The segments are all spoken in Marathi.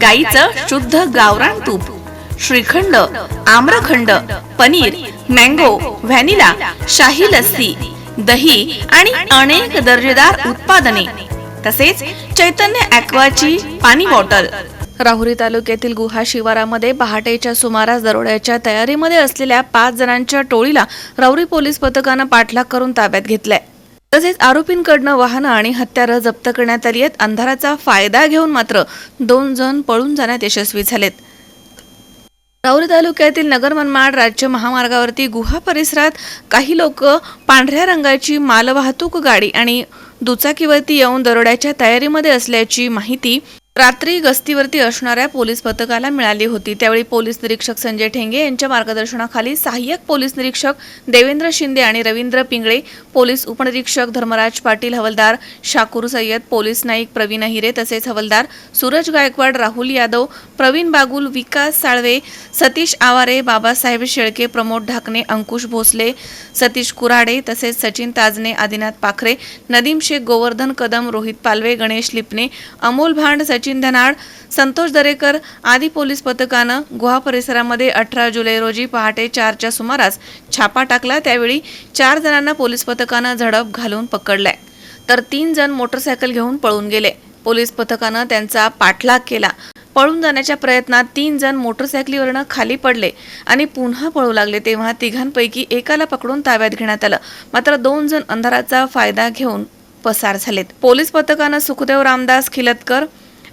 गाईचं शुद्ध गावरान तूप श्रीखंड आम्रखंड पनीर मँगो व्हॅनिला शाही लस्सी दही आणि अनेक दर्जेदार उत्पादने. तसेच चैतन्य ॲक्वाची पाणी बॉटल. राहुरी तालुक्यातील गुहा शिवारामध्ये पहाटेच्या सुमारास दरोड्याच्या तयारीमध्ये असलेल्या पाच जणांच्या टोळीला राहुरी पोलीस पथकानं पाठलाग करून ताब्यात घेतलाय. तसेच आरोपींकडनं वाहनं आणि हत्यारं जप्त करण्यात आली आहेत. अंधाराचा फायदा घेऊन मात्र दोन जण पळून जाण्यात यशस्वी झालेत. राऊरी तालुक्यातील नगर मनमाड राज्य महामार्गावरती गुहा परिसरात काही लोक पांढऱ्या रंगाची मालवाहतूक गाडी आणि दुचाकीवरती येऊन दरोड्याच्या तयारीमध्ये असल्याची माहिती रात्री गस्तीवरती असणाऱ्या पोलीस पथकाला मिळाली होती. त्यावेळी पोलीस निरीक्षक संजय ठेंगे यांच्या मार्गदर्शनाखाली सहाय्यक पोलीस निरीक्षक देवेंद्र शिंदे आणि रवींद्र पिंगळे पोलीस उपनिरीक्षक धर्मराज पाटील हवलदार शाकूर सय्यद पोलीस नाईक प्रवीण हिरे तसेच हवलदार सूरज गायकवाड राहुल यादव प्रवीण बागुल विकास साळवे सतीश आवारे बाबासाहेब शेळके प्रमोद ढाकणे अंकुश भोसले सतीश कुराडे तसेच सचिन ताजने आदिनाथ पाखरे नदीम शेख गोवर्धन कदम रोहित पालवे गणेश लिपणे अमोल भांड सचिन धनाड संतोष दरेकर आदी पोलीस पथकानं गुहा परिसरामध्ये अठरा जुलै रोजी पहाटे चारच्या सुमारास छापा टाकला. त्यावेळी चार जणांना पोलीस पथकानं झडप घालून पकडलाय. तर तीन जण मोटरसायकल घेऊन पळून गेले. पोलीस पथकानं त्यांचा पाठलाग केला. पळून जाण्याच्या प्रयत्नात तीन जण मोटरसायकलीवरनं खाली पडले आणि पुन्हा पळू लागले. तेव्हा तिघांपैकी एकाला पकडून ताब्यात घेण्यात आलं. मात्र दोन जण अंधाराचा फायदा घेऊन पसार झालेत. पोलीस पथकानं सुखदेव रामदास खिलतकर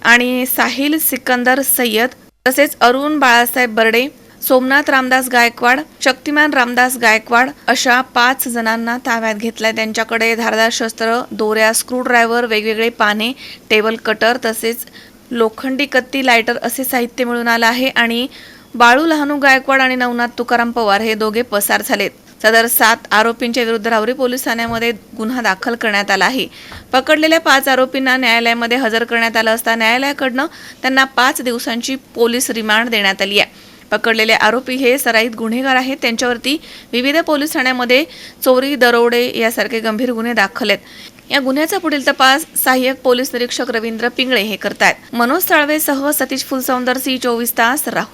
आणि साहिल सिकंदर सय्यद तसेच अरुण बाळासाहेब बर्डे सोमनाथ रामदास गायकवाड शक्तिमान रामदास गायकवाड अशा पाच जणांना ताब्यात घेतलाय. त्यांच्याकडे धारदार शस्त्र दोऱ्या स्क्रूड्रायव्हर वेगवेगळे पाने टेबल कटर तसेच लोखंडी कत्ती लायटर असे साहित्य मिळून आलं आहे. आणि बाळू लहानू गायकवाड आणि नवनाथ तुकाराम पवार हे दोघे पसार झालेत. सदर सात आरोपींच्या विरुद्ध राहुरी पोलीस ठाण्यामध्ये गुन्हा दाखल करण्यात आला आहे. पकडलेल्या पाच आरोपींना न्यायालयामध्ये हजर करण्यात आलं असता न्यायालयाकडनं त्यांना पाच दिवसांची पोलीस रिमांड देण्यात आली आहे. पकडलेले आरोपी हे सराईत गुन्हेगार आहेत. त्यांच्यावरती विविध पोलीस ठाण्यामध्ये चोरी दरोडे यासारखे गंभीर गुन्हे दाखल आहेत. या गुन्ह्याचा पुढील तपास सहाय्यक पोलीस निरीक्षक रवींद्र पिंगळे हे करतायत. मनोज साळवेसह सतीश फुलसौंदर सी चोवीस तास राहुल.